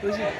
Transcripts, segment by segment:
কিসের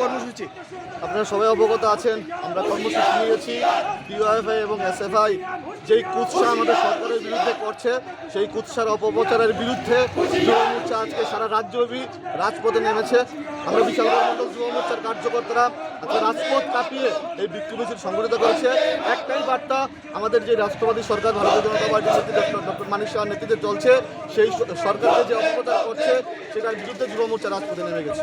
কর্মসূচি? আপনারা সবাই অবগত আছেন, আমরা কর্মসূচি নিয়েছি ডিওয়াইফআই এবং এসএফআই যেই কুৎসা আমাদের সরকারের বিরুদ্ধে করছে, সেই কুৎসার অপপ্রচারের বিরুদ্ধে যুব মোর্চা আজকে সারা রাজ্যব্যাপী রাজপথে নেমেছে। আমরা বিশাল যুব মোর্চার কার্যকর্তারা আজকে রাজপথ কাঁপিয়ে এই বিক্ষোভ সংগঠিত করেছে। একটাই বার্তা, আমাদের যে রাষ্ট্রবাদী সরকার, ভারতীয় জনতা পার্টির ডক্টর মানিক শাহর নেতৃত্বে চলছে, সেই সরকারকে যে অপপ্রচার করছে, সেটার বিরুদ্ধে যুব মোর্চা রাজপথে নেমে গেছে।